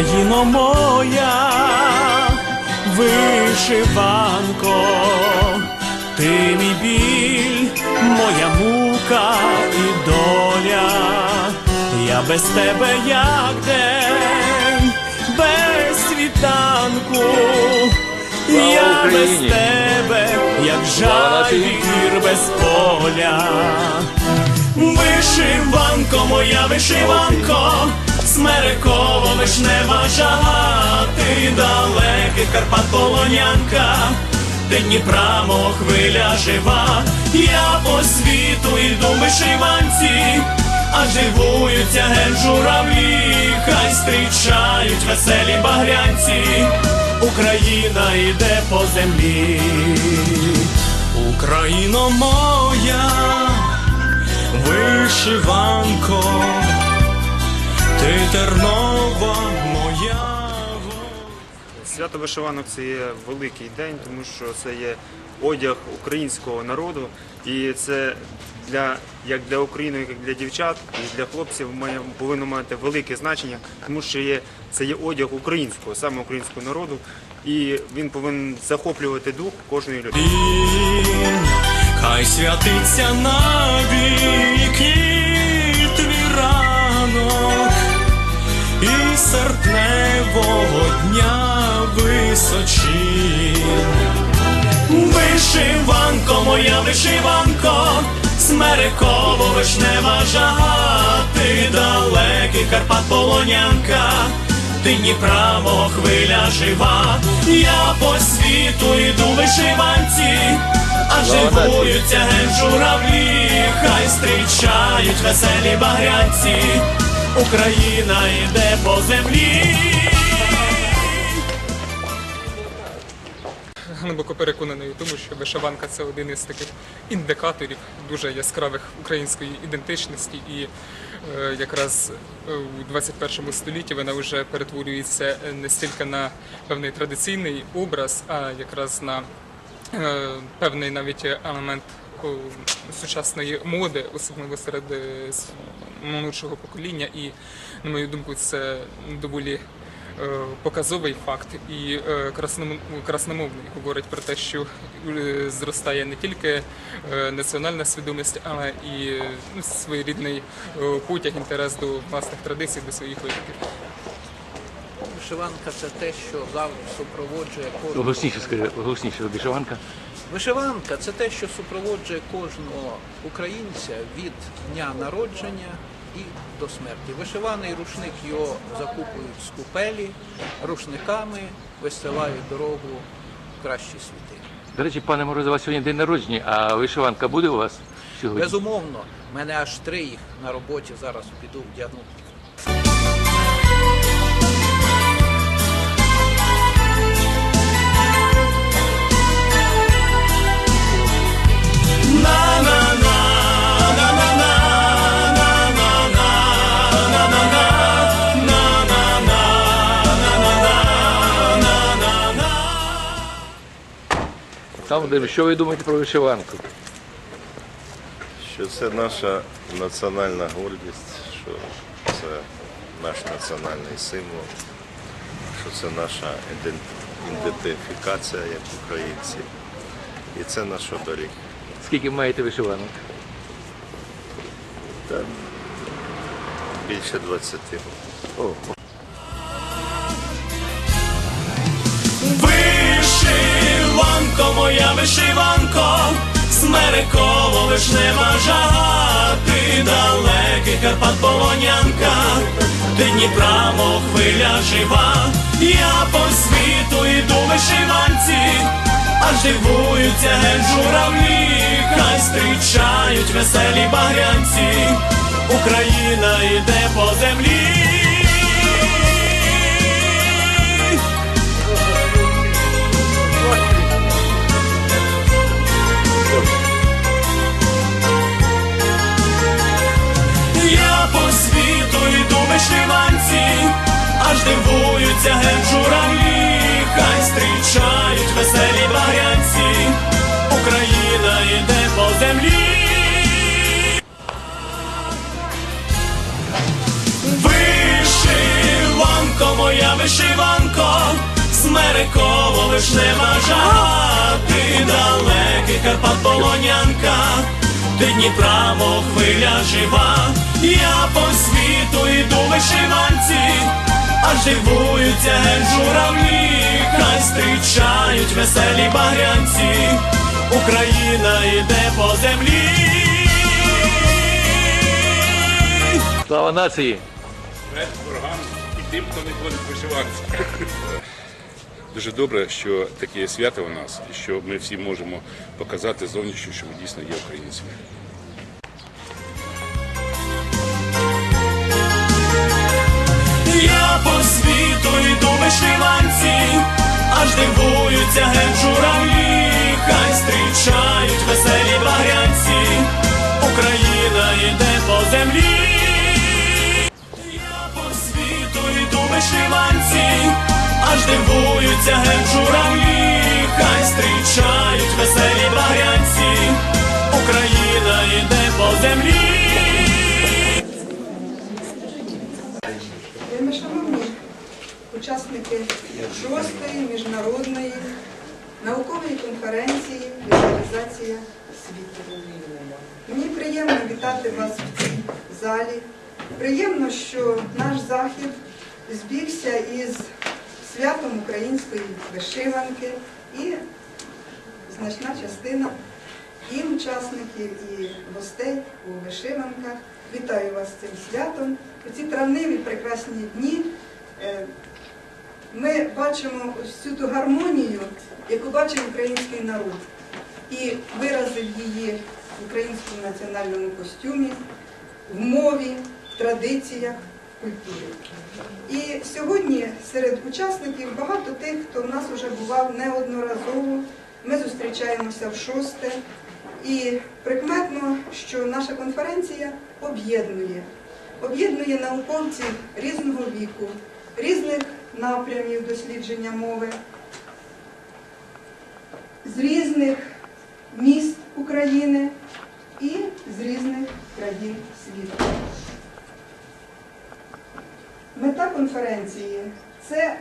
Україно моя, вишиванко, ти мій біль, моя мука і доля, я без тебе як день, без світанку, я без тебе, як жаль без поля. Вишиванко, моя вишиванко, смереково вишнева жага, ти далеких Карпат полонянка, ти Дніпра, хвиля жива, я по світу йду вишиванці, а живуються ген журавлі, хай зустрічають веселі багрянці, Україна йде по землі, Україно моя вишиванко, ти тернова моя. Свято вишиванок це є великий день, тому що це є одяг українського народу, і це для як для України, як для дівчат, і для хлопців має повинно мати велике значення, тому що є це є одяг українського, саме українського народу, і він повинен захоплювати дух кожної людини. Хай святиться твій і дня височі. Вишиванко, моя вишиванко, смереково вишнева жага, ти далекий Карпат полонянка, ти Дніпра, мов хвиля жива, я по світу йду вишиванці, а живуються ген журавлі, хай зустрічають веселі багрянці, Україна йде по землі. глибоко переконаний у тому, що вишиванка це один із таких індикаторів дуже яскравих української ідентичності, і е, якраз е, у 21 столітті вона вже перетворюється не стільки на певний традиційний образ, а якраз на е, певний навіть елемент сучасної моди, особливо серед е, молодшого покоління. І, на мою думку, це доволі е, показовий факт і е, красномовний говорить про те, що е, зростає не тільки національна свідомість, але і ну, своєрідний потяг, інтерес до власних традицій, до своїх витоків. Вишиванка це те, що завжди супроводжує кожного. Голосніше скажи, голосніше вишиванка. Вишиванка це те, що супроводжує кожного українця від дня народження і до смерті. Вишиваний рушник його закупують з купелі, рушниками висилають дорогу в кращі світи. До речі, пане Мороз, у вас сьогодні день народження, а вишиванка буде у вас сьогодні? Безумовно, в мене аж три їх на роботі зараз піду вдягну. Де що ви думаєте про вишиванку? що це наша національна гордість, що це наш національний символ, що це наша ідентифікація як українців. І це наш оберіг. Скільки маєте вишиванок? Більше 20 О, моя вишиванко, смереково вишнева жага, ти далекий Карпат полонянка, ти Дніпра, мов хвиля жива, я по світу йду вишиванці, а живуються ген журавлі, хай зустрічають веселі багрянці, Україна йде по землі. Сміються генджураві, хай стрічають веселі багрянці, Україна йде по землі. Вишиванко, моя вишиванко, Смериково лиш не бажати далекий Карпат Полонянка, ти Дніпра, мов хвиля жива, я по світу йду вишиванці аж дивуються геть журавлі, хай зустрічають веселі багрянці, Україна йде по землі. Слава нації! ворогам і тим, хто не ходить в. Дуже добре, що таке свято у нас, і що ми всі можемо показати зовнішньо, що ми дійсно є українцями. Я по світу йду вишиванці, аж дивуються геть хай зустрічають веселі багрянці, Україна йде по землі. Я по світу йду вишиванці, аж дивуються геть хай зустрічають веселі багрянці, Україна йде по землі. Учасники шостої міжнародної наукової конференції Візуалізація світу. Мені приємно вітати вас в цій залі. Приємно, що наш захід збігся із святом української вишиванки і значна частина і учасників, і гостей у вишиванках. Вітаю вас з цим святом. У ці травневі прекрасні дні е, ми бачимо всю ту гармонію, яку бачив український народ, і виразив її в українському національному костюмі, в мові, в традиціях, культурі. І сьогодні серед учасників багато тих, хто в нас вже бував неодноразово. Ми зустрічаємося в шосте. І прикметно, що наша конференція об'єднує, об'єднує науковців різного віку, різних напрямів дослідження мови, з різних міст України і з різних країн світу. Мета конференції це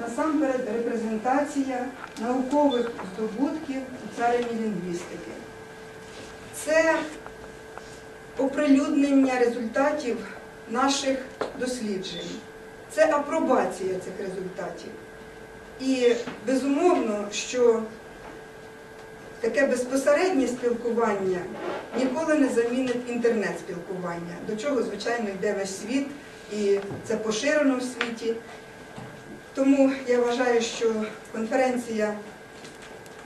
насамперед репрезентація наукових здобутків у царині лінгвістики. Це оприлюднення результатів наших досліджень, це апробація цих результатів. І безумовно, що таке безпосереднє спілкування ніколи не замінить інтернет-спілкування, до чого, звичайно, йде весь світ, і це поширено в світі. Тому я вважаю, що конференція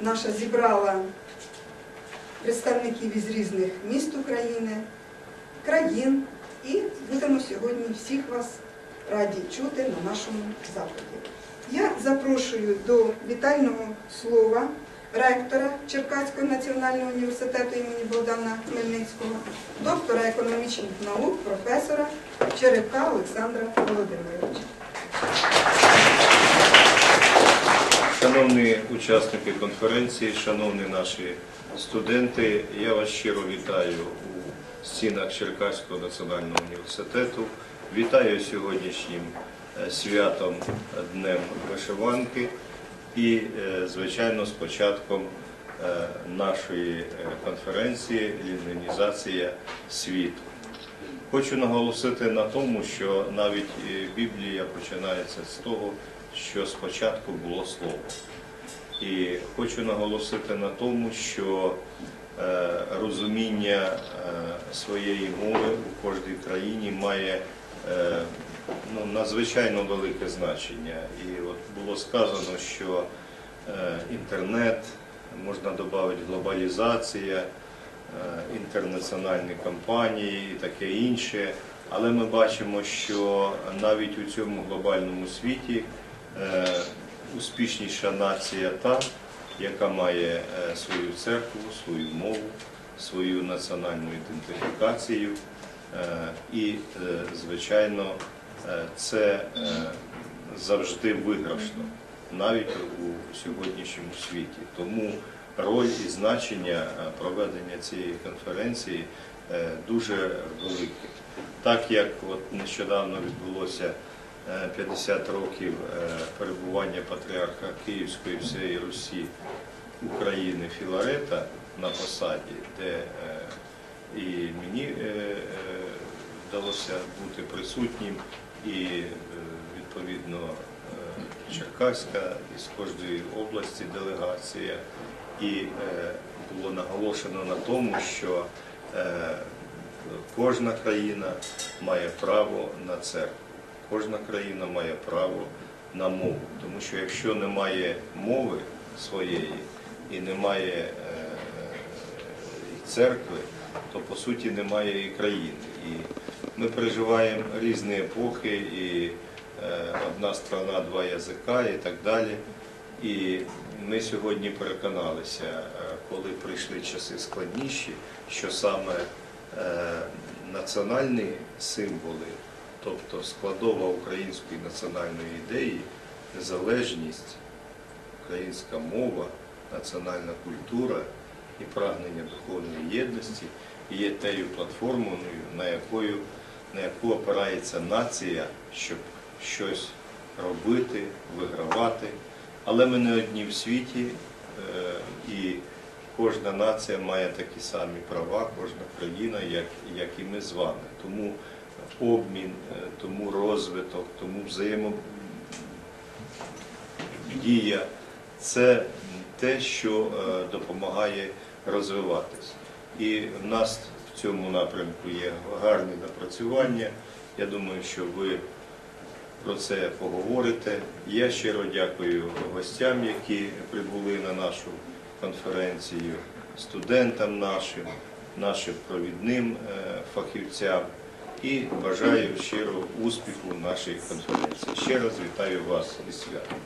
наша зібрала представників із різних міст України, країн, і будемо сьогодні всіх вас раді чути на нашому заході. Я запрошую до вітального слова ректора Черкаського національного університету імені Богдана Хмельницького, доктора економічних наук, професора Черепка Олександра Володимировича. Шановні учасники конференції, шановні наші студенти, я вас щиро вітаю у стінах Черкаського національного університету. Вітаю сьогоднішнім е, святом е, Днем вишиванки і, е, звичайно, з початком нашої конференції Лінгвінізація світу. Хочу наголосити на тому, що навіть Біблія починається з того, що спочатку було слово. І хочу наголосити на тому, що розуміння своєї мови у кожній країні має ну, надзвичайно велике значення. І от було сказано, що е, інтернет, можна додати глобалізація, е, інтернаціональні компанії і таке інше. Але ми бачимо, що навіть у цьому глобальному світі е, успішніша нація та, яка має е, свою церкву, свою мову, свою національну ідентифікацію. Е, І, е, звичайно, е, це завжди виграшно, навіть у сьогоднішньому світі. Тому роль і значення проведення цієї конференції дуже велике. Так як от нещодавно відбулося е, 50 років перебування патріарха Київської всієї Русі України Філарета на посаді, де е, і мені е, е, вдалося бути присутнім, і е, відповідно е, Черкаська із кожної області делегація, і е, було наголошено на тому, що кожна країна має право на церкву, кожна країна має право на мову. Тому що якщо немає мови своєї і немає церкви, то по суті немає і країни. І ми переживаємо різні епохи, і е, одна страна, два язика і так далі. І ми сьогодні переконалися, е, коли прийшли часи складніші, що саме е, національні символи, тобто складова української національної ідеї, незалежність, українська мова, національна культура і прагнення духовної єдності є тією платформою, на якою на яку опирається нація, щоб щось робити, вигравати. Але ми не одні в світі, е, і кожна нація має такі самі права, кожна країна, як, як і ми з вами. Тому обмін, е, тому розвиток, тому взаємодія це те, що е, допомагає розвиватись. І в нас в цьому напрямку є гарні напрацювання. Я думаю, що ви про це поговорите. Я щиро дякую гостям, які прибули на нашу конференцію, студентам нашим, нашим провідним е, фахівцям і бажаю щиро успіху нашій конференції. Ще раз вітаю вас із святом.